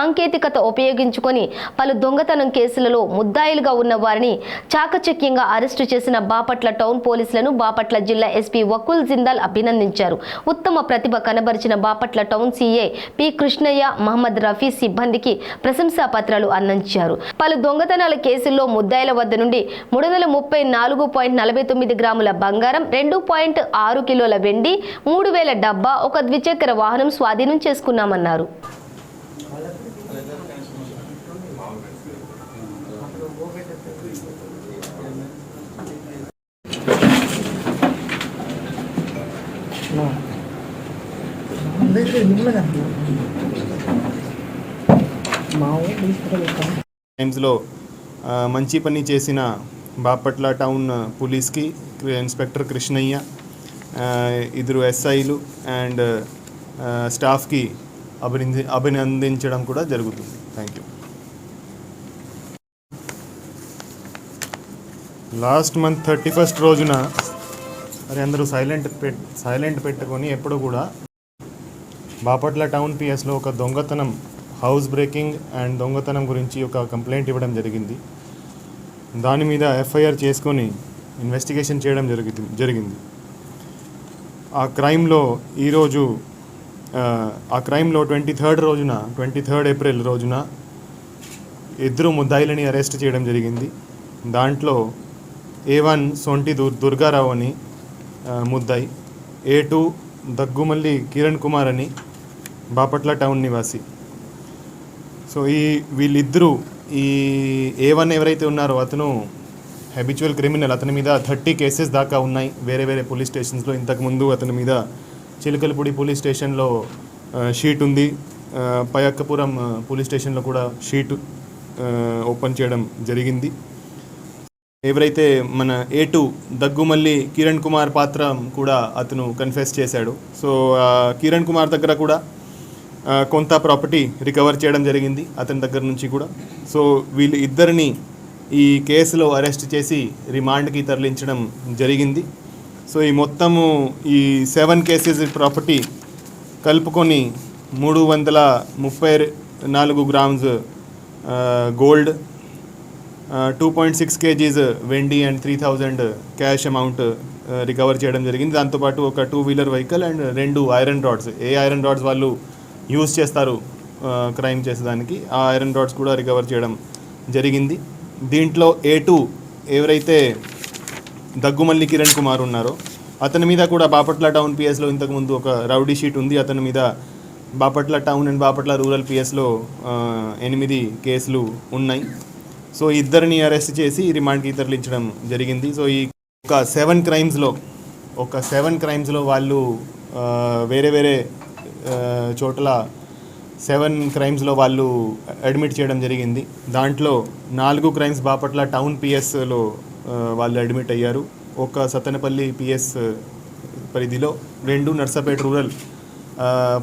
సాంకేతికత ఉపయోగించుకొని పలు దొంగతనం కేసులలో ముద్దాయిలుగా ఉన్న వారిని చాకచక్యంగా అరెస్టు చేసిన బాపట్ల టౌన్ పోలీసులను బాపట్ల జిల్లా ఎస్పీ వకుల్ జిందాల్ అభినందించారు. ఉత్తమ ప్రతిభ కనబరిచిన Bapatla town CA P Krishnaiah Mohammad Rafi సిబ్బందికి ప్రశంసా పత్రాలు అందించారు. పలు దొంగతనాల కేసుల్లో ముద్దాయిల వద్ద నుండి మూడు వందల ముప్పై నాలుగు పాయింట్ నలభై తొమ్మిది గ్రాముల బంగారం రెండు పాయింట్ ఆరు కిలోల వెండి మూడు వేల డబ్బా ఒక ద్విచక్ర వాహనం స్వాధీనం చేసుకున్నామన్నారు. టైమ్స్లో మంచి పని చేసిన బాపట్ల టౌన్ పోలీస్కి ఇన్స్పెక్టర్ కృష్ణయ్య ఇద్దరు ఎస్ఐలు అండ్ స్టాఫ్కి అభినంది అభినందించడం కూడా జరుగుతుంది. Thank you last month thirty first రోజున మరి అందరూ సైలెంట్ పెట్ సైలెంట్ పెట్టుకొని ఎప్పుడు కూడా బాపట్ల టౌన్ పిఎస్లో ఒక దొంగతనం హౌస్ బ్రేకింగ్ అండ్ దొంగతనం గురించి ఒక కంప్లైంట్ ఇవ్వడం జరిగింది. దాని మీద ఎఫ్ఐఆర్ చేసుకొని ఇన్వెస్టిగేషన్ చేయడం జరిగింది జరిగింది. ఆ క్రైమ్లో ఈరోజు ఆ, క్రైమ్లో ట్వంటీ థర్డ్ రోజున ట్వంటీ థర్డ్ ఏప్రిల్ రోజున ఇద్దరు ముద్దాయిలని అరెస్ట్ చేయడం జరిగింది. దాంట్లో ఏ వన్ సొంటి దుర్ దుర్గారావు అని ముద్దాయి. ఏ టూ దగ్గుమల్లి కిరణ్ కుమార్ అని బాపట్ల టౌన్ నివాసి. సో ఈ వీళ్ళిద్దరూ ఈ ఏ వన్ ఎవరైతే ఉన్నారో అతను హ్యాబిచువల్ క్రిమినల్ అతని మీద థర్టీ కేసెస్ దాకా ఉన్నాయి వేరే వేరే పోలీస్ స్టేషన్స్లో. ఇంతకుముందు అతని మీద చిలకలపూడి పోలీస్ స్టేషన్లో షీట్ ఉంది. పయక్కపురం పోలీస్ స్టేషన్లో కూడా షీట్ ఓపెన్ చేయడం జరిగింది. ఎవరైతే మన ఏ టూ దగ్గుమల్లి కిరణ్ కుమార్ పాత్ర కూడా అతను కన్ఫెస్ చేశాడు. సో కిరణ్ కుమార్ దగ్గర కూడా కొంత ప్రాపర్టీ రికవర్ చేయడం జరిగింది అతని దగ్గర నుంచి కూడా. సో వీళ్ళు ఇద్దరిని ఈ కేసులో అరెస్ట్ చేసి రిమాండ్కి తరలించడం జరిగింది. సో ఈ మొత్తము ఈ సెవెన్ కేసెస్ ప్రాపర్టీ కలుపుకొని మూడు వందల ముప్పై నాలుగు grams gold two point six KGs వెండి and three thousand cash amount recover చేయడం జరిగింది. దాంతోపాటు ఒక టూ వీలర్ వెహికల్ అండ్ రెండు ఐరన్ రాడ్స్ ఏ ఐరన్ రాడ్స్ వాళ్ళు యూజ్ చేస్తారు క్రైమ్ చేసేదానికి ఆ ఐరన్ రాడ్స్ కూడా రికవర్ చేయడం జరిగింది. దీంట్లో ఏ టూ ఎవరైతే దగ్గుమల్లి కిరణ్ కుమార్ ఉన్నారో అతని మీద కూడా బాపట్ల టౌన్ పిఎస్లో ఇంతకుముందు ఒక రౌడీ షీట్ ఉంది. అతని మీద Bapatla town and Bapatla rural పిఎస్లో ఎనిమిది కేసులు ఉన్నాయి. సో ఇద్దరిని అరెస్ట్ చేసి రిమాండ్కి తరలించడం జరిగింది. సో ఈ ఒక సెవెన్ క్రైమ్స్లో ఒక సెవెన్ క్రైమ్స్లో వాళ్ళు వేరే వేరే చోట్ల సెవెన్ క్రైమ్స్లో వాళ్ళు అడ్మిట్ చేయడం జరిగింది. దాంట్లో నాలుగు క్రైమ్స్ బాపట్ల టౌన్ పిఎస్లో వాళ్ళు అడ్మిట్ అయ్యారు. ఒక సత్తెనపల్లి పిఎస్ పరిధిలో రెండు నర్సాపేట రూరల్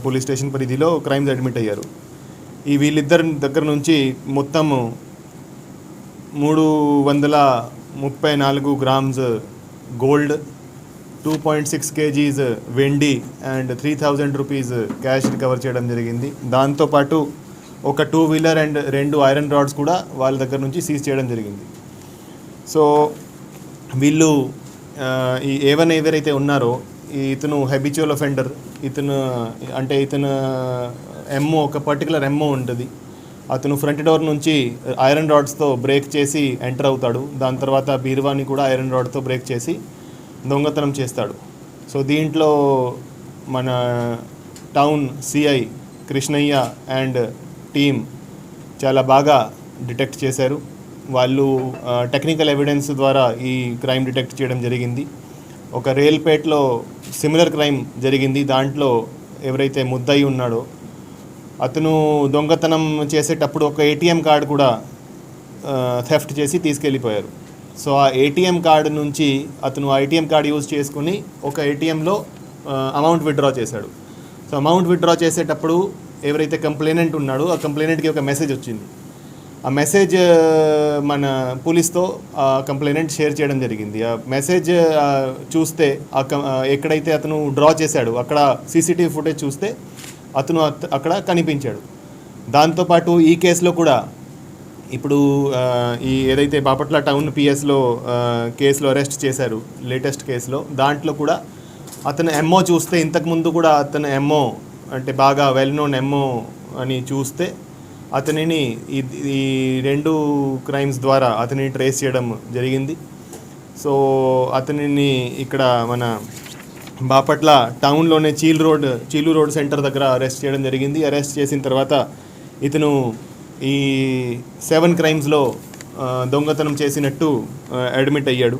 పోలీస్ స్టేషన్ పరిధిలో క్రైమ్స్ అడ్మిట్ అయ్యారు. ఈ వీళ్ళిద్దరి దగ్గర నుంచి మొత్తము మూడు వందల ముప్పై నాలుగు grams gold two point six KGs వెండి and three thousand rupees cash recover చేయడం జరిగింది. దాంతోపాటు ఒక టూ వీలర్ అండ్ రెండు ఐరన్ రాడ్స్ కూడా వాళ్ళ దగ్గర నుంచి సీజ్ చేయడం జరిగింది. సో వీళ్ళు ఈ ఏవన్ ఎవరైతే ఉన్నారో ఈ ఇతను హెబిచువల్ అఫెండర్ ఇతను అంటే ఇతను ఎమ్మో ఒక పర్టికులర్ ఎమ్మో ఉంటుంది. అతను ఫ్రంట్ డోర్ నుంచి ఐరన్ రాడ్స్తో బ్రేక్ చేసి ఎంటర్ అవుతాడు. దాని తర్వాత బీరువాని కూడా ఐరన్ రాడ్తో బ్రేక్ చేసి దొంగతనం చేస్తాడు. సో దీంట్లో మన town CI Krishnaiah and team చాలా బాగా డిటెక్ట్ చేశారు. వాళ్ళు టెక్నికల్ ఎవిడెన్స్ ద్వారా ఈ క్రైమ్ డిటెక్ట్ చేయడం జరిగింది. ఒక రేల్పేట్లో సిమిలర్ క్రైమ్ జరిగింది. దాంట్లో ఎవరైతే ముద్దయి ఉన్నాడో అతను దొంగతనం చేసేటప్పుడు ఒక ఏటీఎం కార్డు కూడా థెఫ్ట్ చేసి తీసుకెళ్ళిపోయారు. సో ఆ ఏటీఎం కార్డు నుంచి అతను ఆ ఏటీఎం కార్డు యూజ్ చేసుకుని ఒక ఏటీఎంలో అమౌంట్ విత్డ్రా చేశాడు. సో అమౌంట్ విత్డ్రా చేసేటప్పుడు ఎవరైతే కంప్లైనెంట్ ఉన్నాడో ఆ కంప్లైనెంట్కి ఒక మెసేజ్ వచ్చింది. ఆ మెసేజ్ మన పోలీస్తో ఆ కంప్లైనెంట్ షేర్ చేయడం జరిగింది. ఆ మెసేజ్ చూస్తే ఆ కం- ఆ, ఎక్కడైతే అతను డ్రా చేశాడు అక్కడ సీసీటీవీ ఫుటేజ్ చూస్తే అతను అక్కడ కనిపించాడు. దాంతోపాటు ఈ కేసులో కూడా ఇప్పుడు ఈ ఏదైతే బాపట్ల టౌన్ పిఎస్లో కేసులో అరెస్ట్ చేశారు లేటెస్ట్ కేసులో దాంట్లో కూడా అతను ఎంఓ చూస్తే ఇంతకుముందు కూడా అతను ఎంఓ అంటే బాగా వెల్ నోన్ ఎంఓ అని చూస్తే అతనిని ఈ ఈ రెండు క్రైమ్స్ ద్వారా అతనిని ట్రేస్ చేయడం జరిగింది. సో అతనిని ఇక్కడ మన బాపట్ల టౌన్లోనే చీల్ రోడ్ చీలు రోడ్ సెంటర్ దగ్గర అరెస్ట్ చేయడం జరిగింది. అరెస్ట్ చేసిన తర్వాత ఇతను ఈ సెవెన్ క్రైమ్స్లో దొంగతనం చేసినట్టు అడ్మిట్ అయ్యాడు.